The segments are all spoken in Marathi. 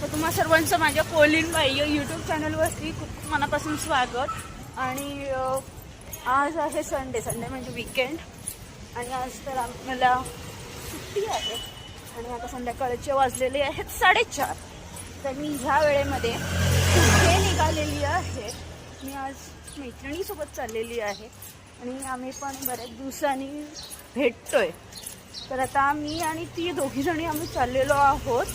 तर तुम्हा सर्वांचं माझ्या कोलिन बाई यूट्यूब चॅनलवरती खूप मनापासून स्वागत. आणि आज आहे संडे संडे म्हणजे वीकेंड आणि आज तर आम्हाला सुट्टी आहे. आणि आता संध्याकाळचे वाजलेले आहेत साडेचार. तर मी ह्या वेळेमध्ये कुठे निघालेली आहे. मी आज मैत्रिणीसोबत चाललेली आहे. आणि आम्ही पण बऱ्याच दिवसांनी भेटतोय. तर आता मी आणि ती दोघीजणी आम्ही चाललेलो आहोत.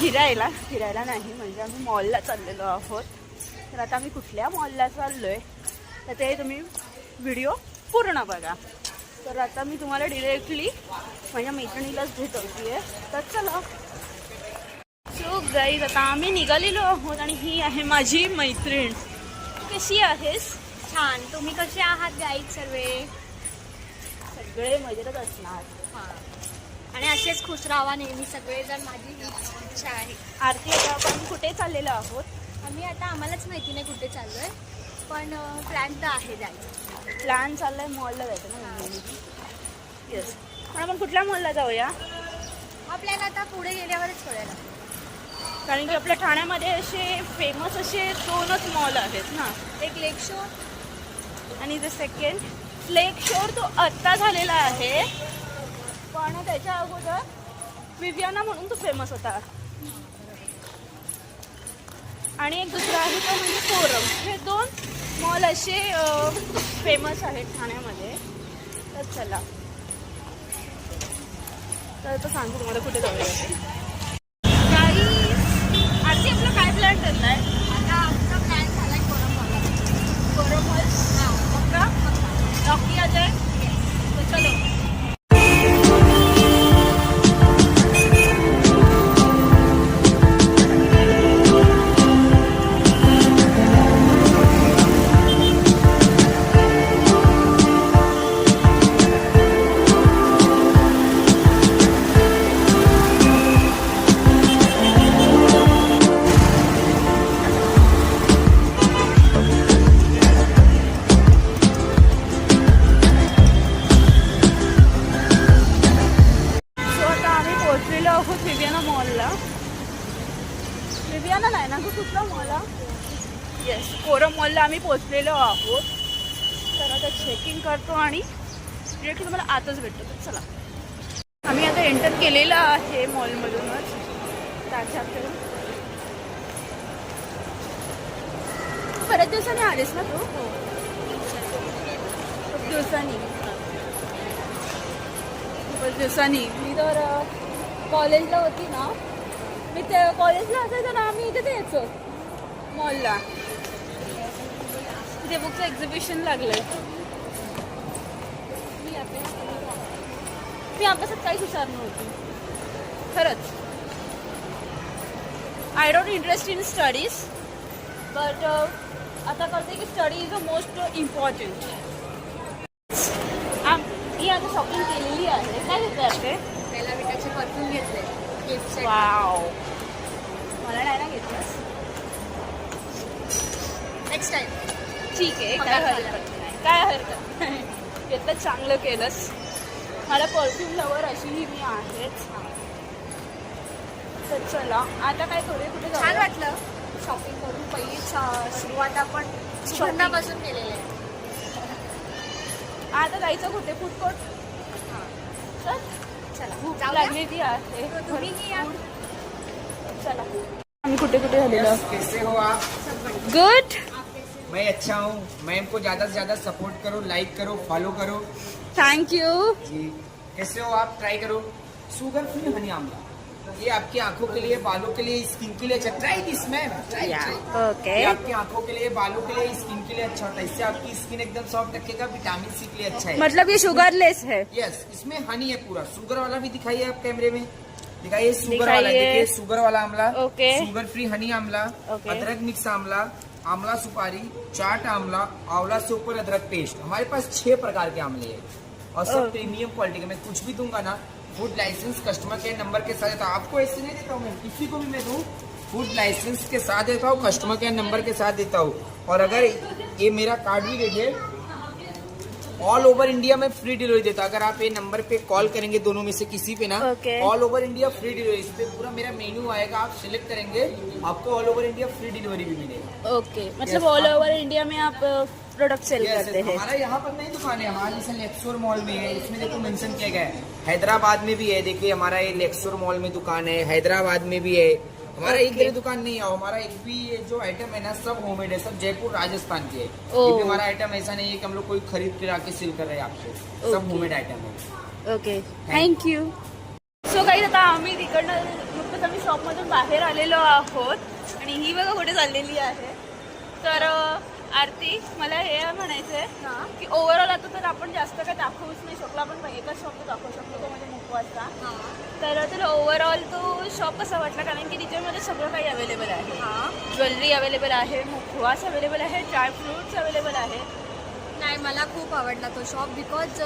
फिरायला फिरायला नाही म्हणजे आम्ही मॉलला चाललेलो आहोत. तर आता आम्ही कुठल्या मॉलला चाललोय? तर ते तुम्ही व्हिडिओ पूर्ण बघा. तर आता मी तुम्हाला डिरेक्टली माझ्या मैत्रिणीलाच भेटवते तर चला. सो गाईज आता आम्ही निघालेलो आहोत आणि ही आहे माझी मैत्रीण. कशी आहेस? छान. तुम्ही कसे आहात गाईड सर्वे? सगळे मजेतच असणार. आणि असेच खुश राहा नेहमी सगळेजण. माझी हीच इच्छा आहे. आरती आता आपण कुठे चाललेलो आहोत? आम्ही आता आम्हालाच माहिती नाही कुठे चाललोय पण प्लॅन तर आहे जायचं. प्लॅन चाललाय मॉलला जायचं ना येस पण आपण कुठल्या मॉलला जाऊया? प्लॅन आता पुढे गेल्यावरच कळेल. कारण की आपल्या ठाण्यामध्ये असे फेमस असे दोनच मॉल आहेत ना. एक लेक शो आणि द सेकंड फ्लेक शोर तो आत्ता झालेला आहे. पण त्याच्या अगोदर. विवियाना म्हणून तो फेमस होता. आणि एक दुसरा आहे तो म्हणजे फोरम. हे दोन मॉल असे फेमस आहेत ठाण्यामध्ये. तर चला. तर तो सांगतो तुम्हाला कुठे जाऊया. आरती आपला काय प्लॅन ठरलाय? आता आमचा प्लॅन झालाय कोरमवाला फोरम मॉल? पक्का डॉकी आ जाए तो चलो. मॉलला आम्ही पोहोचलेलो आहोत. तर आता चेकिंग करतो आणि डिरेक्टली तुम्हाला आतच भेटतो. तर चला. आम्ही आता एंटर केलेलं आहे मॉलमधूनच त्याच्याकडे बऱ्याच दिवसांनी आलेस ना तू? खूप दिवसांनी. खूपच दिवसांनी. मी तर कॉलेजला होती ना. मी ते कॉलेजला असायचं ना आम्ही इथे यायचो. मॉलला तिथे बुकचं एक्झिबिशन लागलंय. मी अभ्यासात काहीच हुशार नव्हती. खरंच. I don't interest in studies but आता कळते की study is a most important मी आता शॉपिंग केलेली आहे. काय घेते असते बेला विटाचे परफ्यूम घेतले. गिफ्ट वाव मला नाही ना घेतलंस? नेक्स्ट टाइम ठीक आहे काय हरकत नाही. काय हरकत नाही. घेतलं चांगलं केलंस. मला परफ्यूम लवर अशीही मी आहेच. तर चला आता काय करूया? कुठे छान जाऊया? वाटलं. शॉपिंग करून पहिली सुरुवात आपण सुगंधापासून केलेली आहे. आता जायचं कुठे? फूड कोर्ट चल. चला भूक जाऊया? लागलेली आहे. या. चला. आम्ही कुठे कुठे झालेलो कैसे हो आप? गुड मैं अच्छा हूँ। मैम को ज़्यादा से ज़्यादा सपोर्ट करो लाइक करो फॉलो करो। थँक्यू जी। कैसे हो आप? ट्राई करो। शुगर फ्री हनी आमला। ये आपकी आँखों के लिए बालों के लिए स्किन के लिए अच्छा। Try this ma'am try okay आपकी आँखों के लिए बालों के लिए स्किन के लिए अच्छा होता है। इससे आपकी स्किन एकदम सॉफ्ट रखेगा विटामिन सी के लिए अच्छा है। मतलब ये शुगरलेस है। यस इसमें हनी है पूरा। शुगर वाला भी दिखाइए आप कैमरे में। दिखाइए शुगर वाला। देखिए शुगर वाला आमला। ओके। शुगर फ्री हनी आमला। अदरक मिक्स आमला। आमला सुपारी चाट आमला आंवला से ऊपर अदरक पेस्ट हमारे पास छह प्रकार के आमले हैं। और सब प्रीमियम क्वालिटी के मैं कुछ भी दूँगा ना food license customer care number के साथ देता हूँ। आपको ऐसे नहीं देता हूँ मैं किसी को भी मैं दूँ फ़ूड लाइसेंस के साथ देता हूँ कस्टमर केयर नंबर के साथ देता हूँ। और अगर ये मेरा कार्ड भी देखिए ऑल ओवर इंडिया में फ्री डिलीवरी देता हूँ। अगर आप ये नंबर पे कॉल करेंगे दोनों में से किसी पे ना all over India free delivery इस पे पूरा मेरा मेन्यू आएगा आप सिलेक्ट करेंगे आपको all over India free delivery भी मिलेगा। ओके मतलब ऑल ओवर इंडिया में आप प्रोडक्ट सेल Yes, करते हैं। हमारा यहाँ पर नई दुकान है हमारा जैसे लेक्सोर मॉल में है इसमें देखो मेंशन किया गया है। हैदराबाद में भी है देखिए हमारा ये लेक्सोर मॉल में दुकान है हैदराबाद में भी है। हमारा एक Okay. भी दुकान नहीं है हमारा एक भी ये जो आइटम है ना सब होममेड है सब जयपुर राजस्थान के है। Oh. ये भी हमारा आइटम ऐसा नहीं है कि हम लोग कोई खरीद के आके सेल कर रहे हैं आपको सब Okay. होममेड आइटम है। ओके थँक्यू सो काही आता आम्ही तिकडनं नुकतंच आम्ही शॉपमधून बाहेर आलेलो आहोत. आणि ही बघा कुठे चाललेली आहे. तर आरती मला हे म्हणायचं आहे की ओव्हरऑल आता तर आपण जास्त काय दाखवूच नाही शकलो. आपण एकच शॉप दाखवू शकतो तो म्हणजे मुखवासचा तर तुला ओव्हरऑल तो शॉप कसा वाटला? कारण की तिच्यामध्ये सगळं काही अवेलेबल आहे. ज्वेलरी अवेलेबल आहे मुखवास अवेलेबल आहे ड्राय फ्रुट्स अवेलेबल आहे. नाही मला खूप आवडला तो शॉप बिकॉज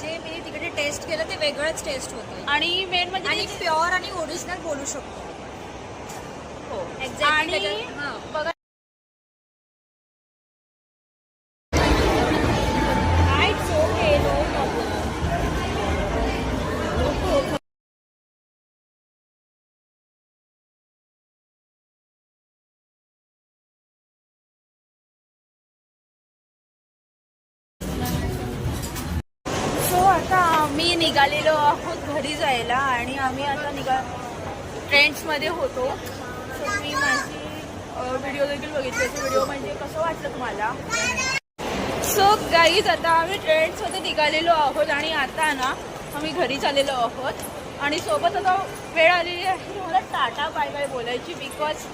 जे मी तिकडे टेस्ट केलं ते वेगळंच टेस्ट होतं. आणि मेन म्हणजे आणि प्युअर आणि ओरिजिनल बोलू शकतो. हो. हां. बघा सो आता आम्ही निघालेलो आहोत घरी जायला आणि आम्ही आता निघा ट्रेंड्समध्ये होतो. सो मी माझी व्हिडिओ देखील बघितली. व्हिडिओ म्हणजे कसं वाटलं तुम्हाला? सो गाईज आता आम्ही ट्रेंड्समध्ये निघालेलो आहोत आणि आता ना आम्ही घरी चाललेलो आहोत. आणि सोबत आता वेळ आलेली आहे. मला टाटा बाय बाय बोलायची बिकॉज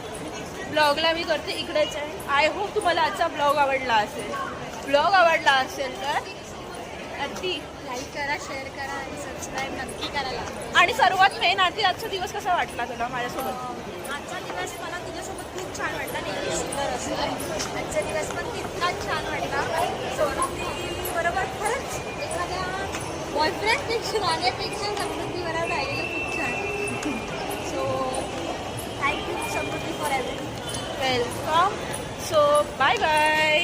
ब्लॉगला मी करते. इकडेच आहे. आय होप तुम्हाला आजचा ब्लॉग आवडला असेल. ब्लॉग आवडला असेल तर अगदी. लाईक करा शेअर करा आणि सबस्क्राईब नक्की करायला. आणि सर्वात मेन आरती आजचा दिवस कसा वाटला तुला माझ्यासोबत? आजचा दिवस मला तुझ्यासोबत खूप छान वाटला नेहमी सुंदर असतो आजचा दिवस पण तितकाच छान वाटला. सोनती बरोबर खरंच एखाद्या बॉयफ्रेंडपेक्षा माझ्यापेक्षा समृद्धी बरोबर राहिलेलं खूप छान. So thank you Samruddhi for everything welcome so bye bye